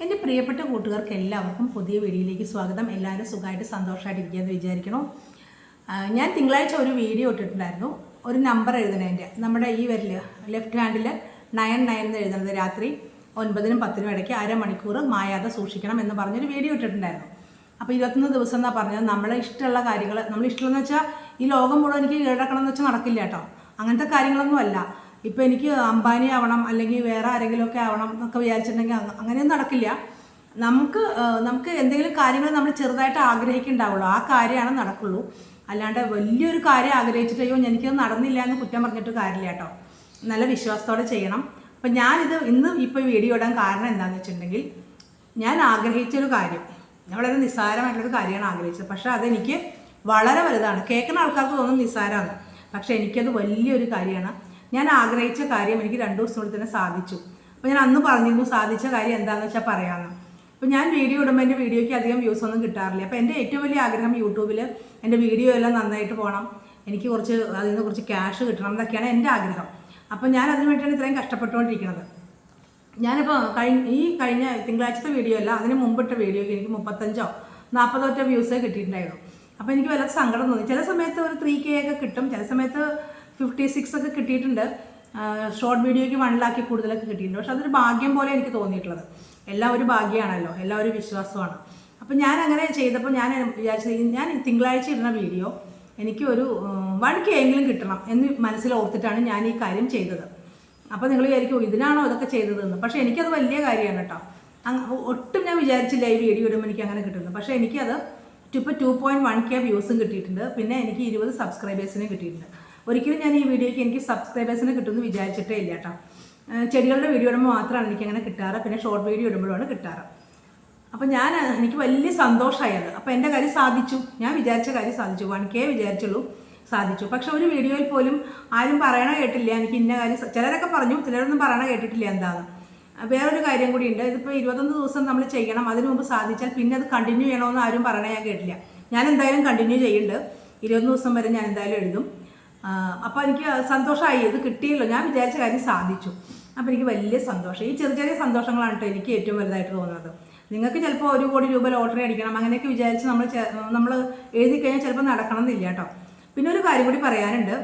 എന്റെ പ്രിയപ്പെട്ട കൂട്ടുകാർക്ക് എല്ലാവർക്കും പുതിയ വീഡിയോയിലേക്ക് സ്വാഗതം. എല്ലാവരും സുഖമായിട്ട് സന്തോഷമായിട്ടിരിക്കുകയെന്ന് വിചാരിക്കണം ആ, ഞാൻ തിങ്കളാഴ്ച ഒരു വീഡിയോ ഇട്ടിട്ടുണ്ടായിരുന്നു. ഒരു നമ്പർ എഴുതണതിന്റെ നമ്മുടെ ഈ വരിൽ ലെഫ്റ്റ് ഹാൻഡിൽ നയൻ നയൻ എന്ന് എഴുതുന്നത് രാത്രി ഒൻപതിനും പത്തിനും ഇടയ്ക്ക് അരമണിക്കൂർ മായാതെ സൂക്ഷിക്കണം എന്ന് പറഞ്ഞൊരു വീഡിയോ ഇട്ടിട്ടുണ്ടായിരുന്നു. അപ്പോൾ ഇരുപത്തൊന്ന് ദിവസം എന്നാ പറഞ്ഞത്? നമ്മളെ ഇഷ്ടമുള്ള കാര്യങ്ങൾ നമ്മൾ ഇഷ്ടമെന്ന് വെച്ചാൽ ഈ ലോകം മുഴുവൻ എനിക്ക് കീഴടക്കണം എന്ന് വെച്ചാൽ നടക്കില്ല കേട്ടോ. അങ്ങനത്തെ കാര്യങ്ങളൊന്നും അല്ല. ഇപ്പോൾ എനിക്ക് അംബാനി ആവണം അല്ലെങ്കിൽ വേറെ ആരെങ്കിലുമൊക്കെ ആവണം എന്നൊക്കെ വിചാരിച്ചിട്ടുണ്ടെങ്കിൽ അങ്ങ- അങ്ങനെയൊന്നും നടക്കില്ല. നമുക്ക് നമുക്ക് എന്തെങ്കിലും കാര്യങ്ങൾ നമ്മൾ ചെറുതായിട്ട് ആഗ്രഹിക്കുന്നുണ്ടാവുള്ളൂ. ആ കാര്യമാണ് നടക്കുള്ളൂ. അല്ലാണ്ട് വലിയൊരു കാര്യം ആഗ്രഹിച്ചിട്ട് അയ്യോ എനിക്കത് നടന്നില്ല എന്ന് കുറ്റം പറഞ്ഞിട്ട് കാര്യമില്ല കേട്ടോ. നല്ല വിശ്വാസത്തോടെ ചെയ്യണം. അപ്പം ഞാനിത് ഇന്ന് ഇപ്പോൾ വീഡിയോ ഇടാൻ കാരണം എന്താണെന്ന് വെച്ചിട്ടുണ്ടെങ്കിൽ ഞാൻ ആഗ്രഹിച്ചൊരു കാര്യം. ഞാൻ വളരെ നിസ്സാരമായിട്ടുള്ളൊരു കാര്യമാണ് ആഗ്രഹിച്ചത്. പക്ഷേ അതെനിക്ക് വളരെ വലുതാണ്. കേൾക്കുന്ന ആൾക്കാർക്ക് തോന്നും നിസ്സാരമാണ്. പക്ഷേ എനിക്കത് വലിയൊരു കാര്യമാണ്. ഞാൻ ആഗ്രഹിച്ച കാര്യം എനിക്ക് രണ്ട് ദിവസത്തിനുള്ളിൽ തന്നെ സാധിച്ചു. അപ്പോൾ ഞാൻ അന്ന് പറഞ്ഞിരുന്നു സാധിച്ച കാര്യം എന്താണെന്ന് വെച്ചാൽ പറയാമെന്ന് അപ്പോൾ ഞാൻ വീഡിയോ ഇടുമ്പോൾ എന്റെ വീഡിയോയ്ക്ക് അധികം വ്യൂസ് ഒന്നും കിട്ടാറില്ല. അപ്പോൾ എന്റെ ഏറ്റവും വലിയ ആഗ്രഹം യൂട്യൂബിൽ എന്റെ വീഡിയോ എല്ലാം നന്നായിട്ട് പോകണം എനിക്ക് കുറച്ച് അതിൽ നിന്ന് കുറച്ച് ക്യാഷ് കിട്ടണം എന്നൊക്കെയാണ് എന്റെ ആഗ്രഹം. അപ്പോൾ ഞാൻ അതിന് വേണ്ടിയാണ് ഇത്രയും കഷ്ടപ്പെട്ടുകൊണ്ടിരിക്കുന്നത്. ഞാനിപ്പോൾ കഴിഞ്ഞ ഈ കഴിഞ്ഞ തിങ്കളാഴ്ചത്തെ വീഡിയോ അല്ല അതിന് മുമ്പിട്ട വീഡിയോയ്ക്ക് എനിക്ക് മുപ്പത്തഞ്ചോ നാൽപ്പതോറ്റോ വ്യൂസേ കിട്ടിയിട്ടുണ്ടായിരുന്നു. അപ്പോൾ എനിക്ക് വല്ല സങ്കടം തോന്നി. ചില സമയത്ത് ഒരു ത്രീ കെ ഒക്കെ കിട്ടും ചില സമയത്ത് ഫിഫ്റ്റി സിക്സ് ഒക്കെ കിട്ടിയിട്ടുണ്ട്. ഷോർട്ട് വീഡിയോയ്ക്ക് വൺ ലാക്കി കൂടുതലൊക്കെ കിട്ടിയിട്ടുണ്ട്. പക്ഷെ അതൊരു ഭാഗ്യം പോലെ എനിക്ക് തോന്നിയിട്ടുള്ളത്. എല്ലാം ഒരു ഭാഗ്യമാണല്ലോ. എല്ലാം ഒരു വിശ്വാസമാണ്. അപ്പം ഞാൻ അങ്ങനെ ചെയ്തപ്പോൾ ഞാൻ വിചാരിച്ചത് ഞാൻ തിങ്കളാഴ്ച ഇടുന്ന വീഡിയോ എനിക്ക് ഒരു വൺ കെ എങ്കിലും കിട്ടണം എന്ന് മനസ്സിൽ ഓർത്തിട്ടാണ് ഞാൻ ഈ കാര്യം ചെയ്തത്. അപ്പോൾ നിങ്ങൾ വിചാരിക്കും ഇതിനാണോ ഇതൊക്കെ ചെയ്തതെന്ന്? പക്ഷേ എനിക്കത് വലിയ കാര്യമാണ് കേട്ടോ. ഒട്ടും ഞാൻ വിചാരിച്ചില്ല ഈ വീഡിയോ ഇടുമ്പോൾ എനിക്ക് അങ്ങനെ കിട്ടുന്നു പക്ഷേ എനിക്കത് ഇപ്പോൾ ടു പോയിന്റ് വൺ കെ വ്യൂസും കിട്ടിയിട്ടുണ്ട്. പിന്നെ എനിക്ക് ഇരുപത് സബ്സ്ക്രൈബേഴ്സിനും കിട്ടിയിട്ടുണ്ട്. ഒരിക്കലും ഞാൻ ഈ വീഡിയോയ്ക്ക് എനിക്ക് സബ്സ്ക്രൈബേഴ്സിനെ കിട്ടുമെന്ന് വിചാരിച്ചിട്ടേ ഇല്ല കേട്ടോ. ചെടികളുടെ വീഡിയോ ഇടുമ്പോൾ മാത്രമാണ് എനിക്ക് അങ്ങനെ കിട്ടാറ്. പിന്നെ ഷോർട്ട് വീഡിയോ ഇടുമ്പോഴാണ് കിട്ടാറ്. അപ്പം ഞാൻ എനിക്ക് വലിയ സന്തോഷമായി അത് അപ്പം എന്റെ കാര്യം സാധിച്ചു. ഞാൻ വിചാരിച്ച കാര്യം സാധിച്ചു. വൺ കെ വിചാരിച്ചുള്ളൂ സാധിച്ചു. പക്ഷെ ഒരു വീഡിയോയിൽ പോലും ആരും പറയണ കേട്ടില്ല. എനിക്ക് ഇന്ന കാര്യം ചിലരൊക്കെ പറഞ്ഞു ചിലരൊന്നും പറയണ കേട്ടിട്ടില്ല എന്താണ് വേറൊരു കാര്യം കൂടി ഉണ്ട്. ഇതിപ്പോൾ ഇരുപത്തൊന്ന് ദിവസം നമ്മൾ ചെയ്യണം. അതിനു മുമ്പ് സാധിച്ചാൽ പിന്നെ അത് കണ്ടിന്യൂ ചെയ്യണമെന്ന് ആരും പറയണ ഞാൻ കേട്ടില്ല. ഞാൻ എന്തായാലും കണ്ടിന്യൂ ചെയ്യുന്നുണ്ട്. ഇരുപത്തൊന്ന് ദിവസം വരെ ഞാൻ എന്തായാലും എഴുതും. അപ്പോൾ എനിക്ക് സന്തോഷമായി. ഇത് കിട്ടിയല്ലോ. ഞാൻ വിചാരിച്ച കാര്യം സാധിച്ചു. അപ്പോൾ എനിക്ക് വലിയ സന്തോഷം. ഈ ചെറിയ ചെറിയ സന്തോഷങ്ങളാണ് കേട്ടോ എനിക്ക് ഏറ്റവും വലുതായിട്ട് തോന്നുന്നത്. നിങ്ങൾക്ക് ചിലപ്പോൾ ഒരു കോടി രൂപ ലോട്ടറി അടിക്കണം. അങ്ങനെയൊക്കെ വിചാരിച്ച് നമ്മൾ നമ്മൾ എഴുതി കഴിഞ്ഞാൽ ചിലപ്പോൾ നടക്കണം എന്നില്ല കേട്ടോ പിന്നെ ഒരു കാര്യം കൂടി പറയാനുണ്ട്.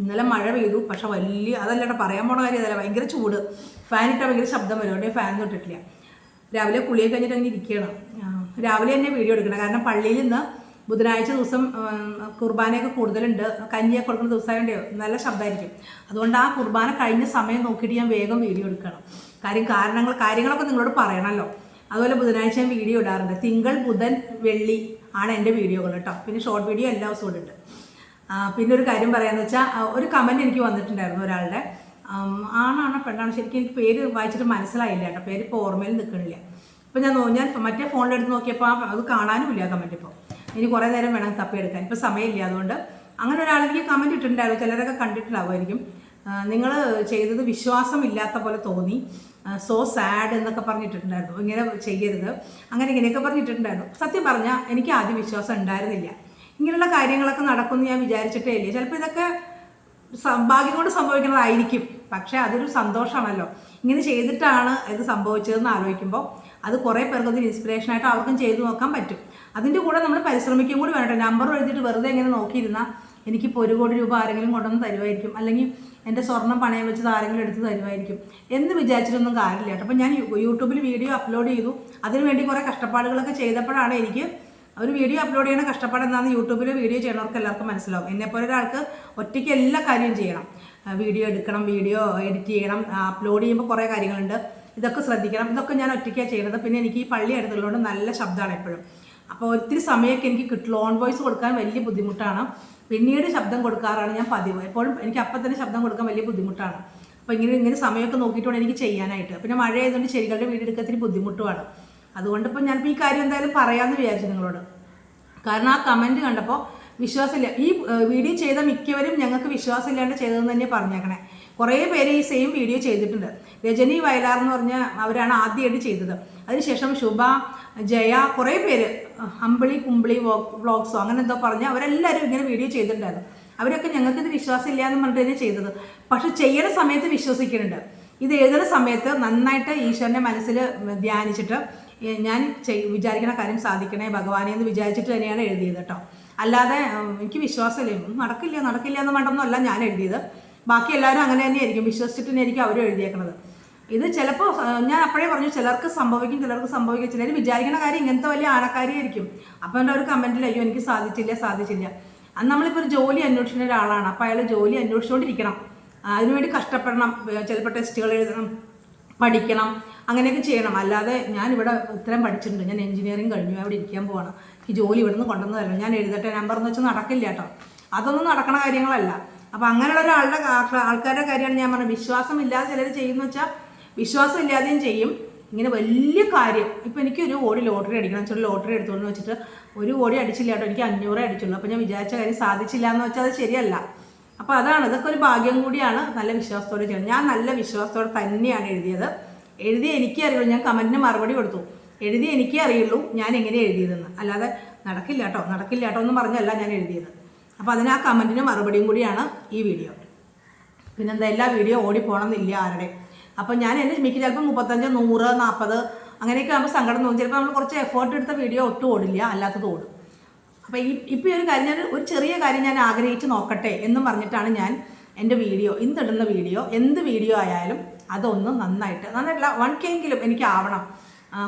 ഇന്നലെ മഴ പെയ്തു. പക്ഷെ വലിയ അതല്ലട്ടോ പറയാൻ പോണ കാര്യം അതല്ല. ഭയങ്കര ചൂട്. ഫാൻ ഇട്ടാൽ ഭയങ്കര ശബ്ദം വരും. അവിടെ ഫാൻ ഇട്ടിട്ടില്ല. രാവിലെ കുളിയൊക്കെ കഴിഞ്ഞിട്ട് അങ്ങനെ ഇരിക്കണം രാവിലെ തന്നെ വീഡിയോ എടുക്കണം. കാരണം പള്ളിയിൽ നിന്ന് ബുധനാഴ്ച ദിവസം കുർബാനയൊക്കെ കൂടുതലുണ്ട്. കഞ്ഞിയൊക്കെ കൊടുക്കുന്ന ദിവസമായതുകൊണ്ട് നല്ല ശബ്ദമായിരിക്കും അതുകൊണ്ട് ആ കുർബാന കഴിഞ്ഞ സമയം നോക്കിയിട്ട് ഞാൻ വേഗം വീഡിയോ എടുക്കണം. കാര്യം കാരണങ്ങൾ കാര്യങ്ങളൊക്കെ നിങ്ങളോട് പറയണമല്ലോ അതുപോലെ ബുധനാഴ്ച ഞാൻ വീഡിയോ ഇടാറുണ്ട്. തിങ്കൾ ബുധൻ വെള്ളി ആണ് എന്റെ വീഡിയോകൾ കേട്ടോ. പിന്നെ ഷോർട്ട് വീഡിയോ എല്ലാ ദിവസവും ഉണ്ട് പിന്നെ ഒരു കാര്യം പറയാമെന്ന് വെച്ചാൽ ഒരു കമന്റ് എനിക്ക് വന്നിട്ടുണ്ടായിരുന്നു ഒരാളുടെ. ആണാണ് പെണ്ണാണോ ശരിക്കും എനിക്ക് പേര് വായിച്ചിട്ട് മനസ്സിലായില്ല കേട്ടോ. പേര് ഇപ്പോൾ ഓർമ്മയിൽ നിൽക്കണില്ല. അപ്പോൾ ഞാൻ ഞാൻ മറ്റേ ഫോണിലെടുത്ത് നോക്കിയപ്പോൾ അത് കാണാനുമില്ല കമന്റ് ഇപ്പോൾ ഇനി കുറേ നേരം വേണം തപ്പിയെടുക്കാൻ. ഇപ്പോൾ സമയമില്ല അതുകൊണ്ട് അങ്ങനെ ഒരാൾ എനിക്ക് കമന്റ് ഇട്ടിട്ടുണ്ടായിരുന്നു. ചിലരൊക്കെ കണ്ടിട്ടുണ്ടാവുമായിരിക്കും. നിങ്ങൾ ചെയ്തത് വിശ്വാസമില്ലാത്ത പോലെ തോന്നി. സോ സാഡ് എന്നൊക്കെ പറഞ്ഞിട്ടുണ്ടായിരുന്നു ഇങ്ങനെ ചെയ്യരുത്. അങ്ങനെ ഇങ്ങനെയൊക്കെ പറഞ്ഞിട്ടുണ്ടായിരുന്നു സത്യം പറഞ്ഞാൽ എനിക്ക് ആദ്യം വിശ്വാസം ഉണ്ടായിരുന്നില്ല. ഇങ്ങനെയുള്ള കാര്യങ്ങളൊക്കെ നടക്കുമെന്ന് ഞാൻ വിചാരിച്ചിട്ടേ ഇല്ല. ചിലപ്പോൾ ഇതൊക്കെ ഭാഗ്യം കൊണ്ട് സംഭവിക്കുന്നതായിരിക്കും. പക്ഷേ അതൊരു സന്തോഷമാണല്ലോ. ഇങ്ങനെ ചെയ്തിട്ടാണ് ഇത് സംഭവിച്ചതെന്ന് ആലോചിക്കുമ്പോൾ അത് കുറേ പേർക്ക് അതൊരു ഇൻസ്പിറേഷനായിട്ട് അവർക്കും ചെയ്തു നോക്കാൻ പറ്റും. അതിന്റെ കൂടെ നമ്മൾ പരിശ്രമിക്കുകയും കൂടി വേണം നമ്പർ എഴുതിയിട്ട് വെറുതെ ഇങ്ങനെ നോക്കിയിരുന്നാൽ എനിക്കിപ്പോൾ ഒരു കോടി രൂപ ആരെങ്കിലും കൊണ്ടുവന്ന് തരുമായിരിക്കും. അല്ലെങ്കിൽ എന്റെ സ്വർണം പണയം വെച്ചത് ആരെങ്കിലും എടുത്ത് തരുമായിരിക്കും എന്ന് വിചാരിച്ചിട്ടൊന്നും കാര്യമില്ല കേട്ടോ. അപ്പോൾ ഞാൻ യൂട്യൂബിൽ വീഡിയോ അപ്ലോഡ് ചെയ്തു. അതിനുവേണ്ടി കുറേ കഷ്ടപ്പാടുകളൊക്കെ ചെയ്തപ്പോഴാണ് എനിക്ക് ഒരു വീഡിയോ അപ്ലോഡ് ചെയ്യണ കഷ്ടപ്പാട് എന്താണെന്ന് യൂട്യൂബിൽ വീഡിയോ ചെയ്യണവർക്ക് എല്ലാവർക്കും മനസ്സിലാവും. എന്നെപ്പോലെ ഒരാൾക്ക് ഒറ്റയ്ക്ക് എല്ലാ കാര്യവും ചെയ്യണം. വീഡിയോ എടുക്കണം വീഡിയോ എഡിറ്റ് ചെയ്യണം അപ്ലോഡ് ചെയ്യുമ്പോൾ കുറേ കാര്യങ്ങളുണ്ട്. ഇതൊക്കെ ശ്രദ്ധിക്കണം. ഇതൊക്കെ ഞാൻ ഒറ്റയ്ക്കാണ് ചെയ്യുന്നത് പിന്നെ എനിക്ക് ഈ പള്ളി അടുത്തുള്ളതുകൊണ്ട് നല്ല ശബ്ദമാണ് എപ്പോഴും. അപ്പോൾ ഒത്തിരി സമയമൊക്കെ എനിക്ക് കിട്ടും ലോൺ വോയിസ് കൊടുക്കാൻ വലിയ ബുദ്ധിമുട്ടാണ്. പിന്നീട് ശബ്ദം കൊടുക്കാറാണ് ഞാൻ പതിവ്. എപ്പോഴും എനിക്ക് അപ്പം തന്നെ ശബ്ദം കൊടുക്കാൻ വലിയ ബുദ്ധിമുട്ടാണ്. അപ്പോൾ ഇങ്ങനെ ഇങ്ങനെ സമയമൊക്കെ നോക്കിയിട്ട് വേണം എനിക്ക് ചെയ്യാനായിട്ട്. പിന്നെ മഴ ആയതുകൊണ്ട് ചെടികളുടെ വീടെടുക്കാൻ ഇത്തിരി ബുദ്ധിമുട്ടുമാണ്. അതുകൊണ്ടിപ്പോൾ ഞാൻ ഞാനിപ്പോൾ ഈ കാര്യം എന്തായാലും പറയാമെന്ന് വിചാരിച്ചു നിങ്ങളോട്. കാരണം ആ കമന്റ് കണ്ടപ്പോൾ വിശ്വാസമില്ല. ഈ വീഡിയോ ചെയ്ത മിക്കവരും ഞങ്ങൾക്ക് വിശ്വാസമില്ലാണ്ട് ചെയ്തതെന്ന് തന്നെ പറഞ്ഞേക്കണേ. കുറേ പേര് ഈ സെയിം വീഡിയോ ചെയ്തിട്ടുണ്ട്. രജനി വയലാർ എന്ന് പറഞ്ഞ അവരാണ് ആദ്യമായിട്ട് ചെയ്തത്. അതിനുശേഷം ശുഭ ജയ കുറേ പേര് അമ്പിളി കുമ്പിളി വ്ളോഗ്സോ അങ്ങനെ എന്തോ പറഞ്ഞ് അവരെല്ലാവരും ഇങ്ങനെ വീഡിയോ ചെയ്തിട്ടുണ്ടായിരുന്നു. അവരൊക്കെ ഞങ്ങൾക്കിത് വിശ്വാസമില്ല എന്ന് പറഞ്ഞിട്ട് തന്നെ ചെയ്തത്. പക്ഷെ ചെയ്യണ സമയത്ത് വിശ്വസിക്കുന്നുണ്ട്. ഇത് എഴുതുന്ന സമയത്ത് നന്നായിട്ട് ഈശ്വരന്റെ മനസ്സിൽ ധ്യാനിച്ചിട്ട് ഞാൻ വിചാരിക്കുന്ന കാര്യം സാധിക്കണേ ഭഗവാനെ എന്ന് വിചാരിച്ചിട്ട് തന്നെയാണ് എഴുതിയത് കേട്ടോ. അല്ലാതെ എനിക്ക് വിശ്വാസമില്ല. നടക്കില്ല നടക്കില്ല എന്ന് വേണ്ടൊന്നുമല്ല ഞാൻ എഴുതിയത്. ബാക്കി എല്ലാവരും അങ്ങനെ തന്നെയായിരിക്കും. വിശ്വസിച്ചിട്ട് തന്നെയായിരിക്കും അവരും എഴുതിയേക്കണത്. ഇത് ചിലപ്പോൾ ഞാൻ അപ്പോഴേ പറഞ്ഞു ചിലർക്ക് സംഭവിക്കും ചിലർക്ക് സംഭവിക്കും. ചിലർ വിചാരിക്കുന്ന കാര്യം ഇങ്ങനത്തെ വലിയ ആനക്കാരിയായിരിക്കും. അപ്പം എന്റെ ഒരു കമന്റിൽ അയ്യോ എനിക്ക് സാധിച്ചില്ല സാധിച്ചില്ല. അന്ന് നമ്മളിപ്പോൾ ഒരു ജോലി അന്വേഷിക്കുന്ന ഒരാളാണ്. അപ്പോൾ അയാൾ ജോലി അന്വേഷിച്ചുകൊണ്ടിരിക്കണം അതിനുവേണ്ടി കഷ്ടപ്പെടണം ചിലപ്പോൾ ടെസ്റ്റുകൾ എഴുതണം പഠിക്കണം അങ്ങനെയൊക്കെ ചെയ്യണം. അല്ലാതെ ഞാൻ ഇവിടെ ഇത്രയും പഠിച്ചിട്ടുണ്ട്. ഞാൻ എഞ്ചിനീയറിംഗ് കഴിഞ്ഞു. അവിടെ ഇരിക്കാൻ പോകണം ഈ ജോലി ഇവിടുന്ന് കൊണ്ടുവന്ന് തരണം ഞാൻ എഴുതട്ടെ നമ്പർ എന്ന് വെച്ചാൽ നടക്കില്ല കേട്ടോ. അതൊന്നും നടക്കണ കാര്യങ്ങളല്ല. അപ്പോൾ അങ്ങനെയുള്ള ഒരാളുടെ ആൾക്കാ- ആൾക്കാരുടെ കാര്യമാണ് ഞാൻ പറഞ്ഞത്. വിശ്വാസമില്ലാതെ ചിലർ ചെയ്യുന്ന വെച്ചാൽ വിശ്വാസം ഇല്ലാതെയും ചെയ്യും. ഇങ്ങനെ വലിയ കാര്യം. ഇപ്പം എനിക്ക് ഒരു കോടി ലോട്ടറി അടിക്കണം. വെച്ചാൽ ലോട്ടറി എടുത്തോണ്ട് വെച്ചിട്ട് ഒരു കോടി അടിച്ചില്ല കേട്ടോ. എനിക്ക് അഞ്ഞൂറേ അടിച്ചുള്ളൂ. അപ്പോൾ ഞാൻ വിചാരിച്ച കാര്യം സാധിച്ചില്ല എന്ന് വെച്ചാൽ അത് ശരിയല്ല. അപ്പോൾ അതാണ്. ഇതൊക്കെ ഒരു ഭാഗ്യം കൂടിയാണ് നല്ല വിശ്വാസത്തോടെ ചെയ്യണം ഞാൻ നല്ല വിശ്വാസത്തോടെ തന്നെയാണ് എഴുതിയത്. എഴുതി എനിക്കേ അറിയുള്ളൂ. ഞാൻ കമന്റിന് മറുപടി കൊടുത്തു. എഴുതി എനിക്കേ അറിയുള്ളൂ ഞാൻ എങ്ങനെ എഴുതിയതെന്ന്. അല്ലാതെ നടക്കില്ല കേട്ടോ. നടക്കില്ല കേട്ടോ എന്ന് പറഞ്ഞല്ല ഞാൻ എഴുതിയത്. അപ്പോൾ അതിന് ആ കമന്റിന് മറുപടിയും കൂടിയാണ് ഈ വീഡിയോ. പിന്നെന്താ എല്ലാ വീഡിയോ ഓടിപ്പോണമെന്നില്ല ആരുടെ. അപ്പോൾ ഞാൻ എന്റെ മിക്ക ചിലപ്പോൾ മുപ്പത്തഞ്ച് നൂറ് നാൽപ്പത് അങ്ങനെയൊക്കെ ആകുമ്പോൾ സങ്കടം തോന്നും. ചിലപ്പോൾ നമ്മൾ കുറച്ച് എഫേർട്ട് എടുത്ത വീഡിയോ ഒട്ടും ഓടില്ല അല്ലാത്തത് ഓടും. അപ്പോൾ ഈ ഇപ്പോൾ ഒരു കാര്യം ഞാൻ ഒരു ചെറിയ കാര്യം ഞാൻ ആഗ്രഹിച്ച് നോക്കട്ടെ എന്ന് പറഞ്ഞിട്ടാണ് ഞാൻ എന്റെ വീഡിയോ ഇന്നിടുന്ന വീഡിയോ എന്ത് വീഡിയോ ആയാലും അതൊന്ന് നന്നായിട്ട് നന്നായിട്ടില്ല വൺ കെ എങ്കിലും എനിക്ക്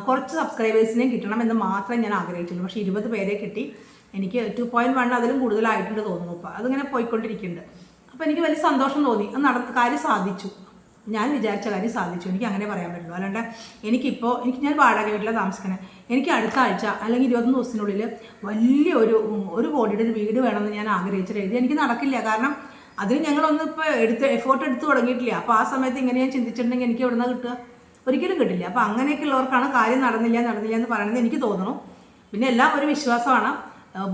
കുറച്ച് സബ്സ്ക്രൈബേഴ്സിനെയും കിട്ടണം എന്ന് മാത്രമേ ഞാൻ ആഗ്രഹിച്ചുള്ളൂ. പക്ഷേ ഇരുപത് പേരെ കിട്ടി. എനിക്ക് ടു പോയിന്റ് വൺ അതിലും കൂടുതലായിട്ടുണ്ട് തോന്നുന്നു. അപ്പോൾ അതിങ്ങനെ പോയിക്കൊണ്ടിരിക്കുന്നുണ്ട്. അപ്പോൾ എനിക്ക് വലിയ സന്തോഷം തോന്നി. അത് നടന്ന കാര്യം സാധിച്ചു. ഞാൻ വിചാരിച്ച കാര്യം സാധിച്ചു. എനിക്ക് അങ്ങനെ പറയാൻ പറ്റുള്ളൂ. അല്ലാണ്ട് എനിക്കിപ്പോൾ എനിക്ക് ഞാൻ വാടക വീട്ടിലെ താമസിക്കുന്നത് എനിക്ക് അടുത്ത ആഴ്ച അല്ലെങ്കിൽ ഇരുപത്തൊന്ന് ദിവസത്തിനുള്ളിൽ വലിയ ഒരു ഒരു കോടിയുടെ ഒരു വീട് വേണമെന്ന് ഞാൻ ആഗ്രഹിച്ചിട്ട് എഴുതി എനിക്ക് നടക്കില്ല. കാരണം അതിന് ഞങ്ങളൊന്നും ഇപ്പോൾ എടുത്ത് എഫേർട്ട് എടുത്ത് തുടങ്ങിയിട്ടില്ല. അപ്പോൾ ആ സമയത്ത് ഇങ്ങനെ ഞാൻ ചിന്തിച്ചിട്ടുണ്ടെങ്കിൽ എനിക്ക് എവിടെ നിന്ന് കിട്ടുക? ഒരിക്കലും കിട്ടില്ല. അപ്പോൾ അങ്ങനെയൊക്കെ ഉള്ളവർക്കാണ് കാര്യം നടന്നില്ല നടന്നില്ല എന്ന് പറയുന്നത് എനിക്ക് തോന്നുന്നു. പിന്നെ എല്ലാം ഒരു വിശ്വാസമാണ്.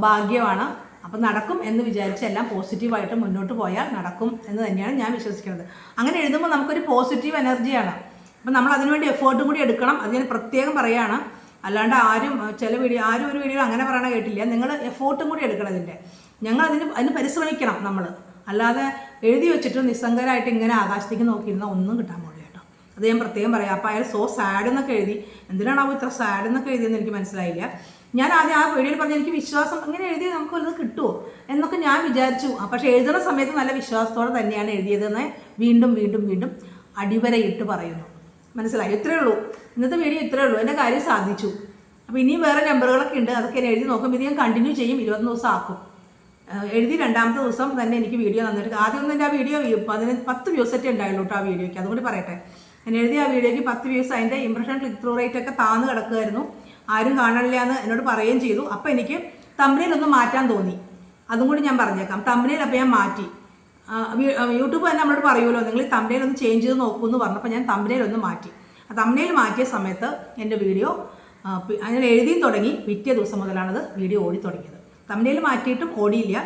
ഭാഗ്യമാണ്. അപ്പം നടക്കും എന്ന് വിചാരിച്ച് എല്ലാം പോസിറ്റീവായിട്ട് മുന്നോട്ട് പോയാൽ നടക്കും എന്ന് തന്നെയാണ് ഞാൻ വിശ്വസിക്കുന്നത്. അങ്ങനെ എഴുതുമ്പോൾ നമുക്കൊരു പോസിറ്റീവ് എനർജിയാണ്. അപ്പം നമ്മൾ അതിനുവേണ്ടി എഫേർട്ടും കൂടി എടുക്കണം. അത് ഞാൻ പ്രത്യേകം പറയുകയാണ് അല്ലാണ്ട് ആരും ചില വീഡിയോ ആരും ഒരു വീഡിയോ അങ്ങനെ പറയണ കേട്ടില്ല. നിങ്ങൾ എഫേർട്ടും കൂടി എടുക്കണം അതിന്റെ ഞങ്ങൾ അതിന് അതിന് പരിശ്രമിക്കണം നമ്മൾ അല്ലാതെ എഴുതി വെച്ചിട്ട് നിസ്സംഗരായിട്ട് ഇങ്ങനെ ആകാശത്തേക്ക് നോക്കിയിരുന്നാൽ ഒന്നും കിട്ടാൻ പോകില്ല കേട്ടോ. അത് ഞാൻ പ്രത്യേകം പറയാം. അപ്പോൾ അയാൾ സോ സാഡ് എന്നൊക്കെ എഴുതി. എന്തിനാണാവോ ഇത്ര സാഡ് എന്നൊക്കെ എഴുതിയെന്ന് എനിക്ക് മനസ്സിലായില്ല. ഞാൻ ആദ്യം ആ വീഡിയോയിൽ പറഞ്ഞ എനിക്ക് വിശ്വാസം അങ്ങനെ എഴുതി നമുക്ക് വല്ലത് കിട്ടുമോ എന്നൊക്കെ ഞാൻ വിചാരിച്ചു. പക്ഷേ എഴുതുന്ന സമയത്ത് നല്ല വിശ്വാസത്തോടെ തന്നെയാണ് എഴുതിയതെന്ന് വീണ്ടും വീണ്ടും വീണ്ടും അടിവരയിട്ട് പറയുന്നു. മനസ്സിലായി? ഇത്രയേ ഉള്ളൂ. ഇന്നത്തെ വീഡിയോ ഇത്രയേ ഉള്ളൂ. എന്റെ കാര്യം സാധിച്ചു. അപ്പോൾ ഇനിയും വേറെ നമ്പറുകളൊക്കെ ഉണ്ട്. അതൊക്കെ എഴുതി നോക്കുമ്പോൾ ഇത് ഞാൻ കണ്ടിന്യൂ ചെയ്യും. ഇരുപത്തൊന്ന് ദിവസം ആക്കും. എഴുതി രണ്ടാമത്തെ ദിവസം തന്നെ എനിക്ക് വീഡിയോ തന്നിട്ട് ആദ്യം ഒന്നും എന്റെ ആ വീഡിയോ അതിന് പത്ത് വ്യൂസ് ഒക്കെ ഉണ്ടായുള്ളൂ ആ വീഡിയോയ്ക്ക്. അതുകൊണ്ട് പറയട്ടെ. ഞാൻ എഴുതിയ ആ വീഡിയോയ്ക്ക് പത്ത് വ്യൂസ് അതിന്റെ ഇംപ്രഷൻ ക്ലിക്ക് ത്രൂ റേറ്റ് ഒക്കെ താന്ന് കിടക്കുമായിരുന്നു ആരും കാണില്ല എന്ന് എന്നോട് പറയുകയും ചെയ്തു. അപ്പോൾ എനിക്ക് തമ്പനിയിലൊന്ന് മാറ്റാൻ തോന്നി. അതും കൂടി ഞാൻ പറഞ്ഞേക്കാം. തമ്പനിയിൽ അപ്പോൾ ഞാൻ മാറ്റി. യൂട്യൂബ് തന്നെ നമ്മളോട് പറയുമല്ലോ നിങ്ങൾ ഈ തമ്പനയിൽ ഒന്ന് ചേഞ്ച് ചെയ്ത് നോക്കൂ എന്ന് പറഞ്ഞപ്പോൾ ഞാൻ തമ്പനയിൽ ഒന്ന് മാറ്റി. ആ തമ്പനയിൽ മാറ്റിയ സമയത്ത് എന്റെ വീഡിയോ ഞാൻ എഴുതി തുടങ്ങി. പിറ്റേ ദിവസം മുതലാണത് വീഡിയോ ഓടി തുടങ്ങിയത്. തമ്പനയിൽ മാറ്റിയിട്ടും ഓടിയില്ല.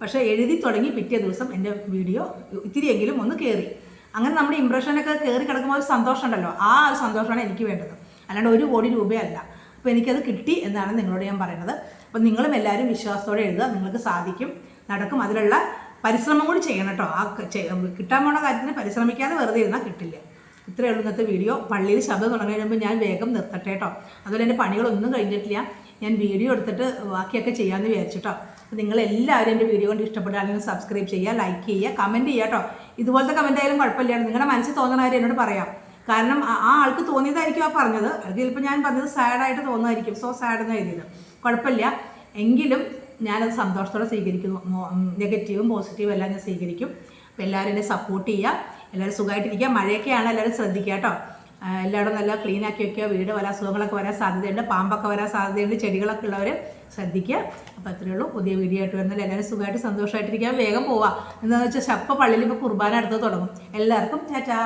പക്ഷേ എഴുതി തുടങ്ങി പിറ്റേ ദിവസം എന്റെ വീഡിയോ ഇത്തിരിയെങ്കിലും ഒന്ന് കയറി അങ്ങനെ നമ്മുടെ ഇമ്പ്രഷനൊക്കെ കയറി കിടക്കുമ്പോൾ ഒരു സന്തോഷമുണ്ടല്ലോ. ആ ഒരു സന്തോഷമാണ് എനിക്ക് വേണ്ടത്. അല്ലാണ്ട് ഒരു കോടി രൂപയല്ല. അപ്പോൾ എനിക്കത് കിട്ടി എന്നാണ് നിങ്ങളോട് ഞാൻ പറയുന്നത്. അപ്പോൾ നിങ്ങളും എല്ലാവരും വിശ്വാസത്തോടെ എഴുതുക. നിങ്ങൾക്ക് സാധിക്കും. നടക്കും. അതിലുള്ള പരിശ്രമം കൂടി ചെയ്യണം കേട്ടോ. ആ കിട്ടാൻ പോണ കാര്യത്തിന് പരിശ്രമിക്കാതെ വെറുതെ ഇരുന്നാൽ കിട്ടില്ല. ഇത്രയേ ഉള്ളൂ ഇന്നത്തെ വീഡിയോ. പള്ളിയിൽ ശബ്ദം തുടങ്ങി കഴിയുമ്പോൾ ഞാൻ വേഗം നിർത്തട്ടെ കേട്ടോ. അതുപോലെ എന്റെ പണികളൊന്നും കഴിഞ്ഞിട്ടില്ല. ഞാൻ വീഡിയോ എടുത്തിട്ട് ബാക്കിയൊക്കെ ചെയ്യാമെന്ന് വിചാരിച്ചിട്ടോ. അപ്പോൾ നിങ്ങളെല്ലാവരും എന്റെ വീഡിയോ കൊണ്ട് ഇഷ്ടപ്പെടുകയാണെങ്കിൽ സബ്സ്ക്രൈബ് ചെയ്യുക ലൈക്ക് ചെയ്യുക കമന്റ് ചെയ്യുക കേട്ടോ. ഇതുപോലത്തെ കമന്റ് ആയാലും കുഴപ്പമില്ല. നിങ്ങളുടെ മനസ്സിൽ തോന്നുന്ന കാര്യം എന്നോട് പറയാം. കാരണം ആ ആൾക്ക് തോന്നിയതായിരിക്കും ആ പറഞ്ഞത്. അത് ചിലപ്പോൾ ഞാൻ പറഞ്ഞത് സാഡായിട്ട് തോന്നുമായിരിക്കും. സോ സാഡ് എന്ന് എഴുതിയത്. കുഴപ്പമില്ല. എങ്കിലും ഞാനത് സന്തോഷത്തോടെ സ്വീകരിക്കുന്നു. നെഗറ്റീവും പോസിറ്റീവും എല്ലാം ഞാൻ സ്വീകരിക്കും. അപ്പോൾ എല്ലാവരും എന്നെ സപ്പോർട്ട് ചെയ്യുക. എല്ലാവരും സുഖമായിട്ടിരിക്കുക. മഴയൊക്കെയാണ് എല്ലാവരും ശ്രദ്ധിക്കുക കേട്ടോ. എല്ലാവരും നല്ല ക്ലീൻ ആക്കി വയ്ക്കുക വീട് വരാൻ അസുഖങ്ങളൊക്കെ വരാൻ സാധ്യതയുണ്ട്. പാമ്പൊക്കെ വരാൻ സാധ്യതയുണ്ട്. ചെടികളൊക്കെ ഉള്ളവർ ശ്രദ്ധിക്കുക. അപ്പോൾ അത്രയേ ഉള്ളൂ. പുതിയ വീഡിയോ ആയിട്ട് വരുന്നത് എല്ലാവരും സുഖമായിട്ട് സന്തോഷമായിട്ടിരിക്കുക. വേഗം പോവാം. എന്താണെന്ന് വെച്ചാൽ ശപ്പ പള്ളിയിൽ ഇപ്പോൾ കുർബാന അടുത്ത് തുടങ്ങും. എല്ലാവർക്കും ചാച്ചാ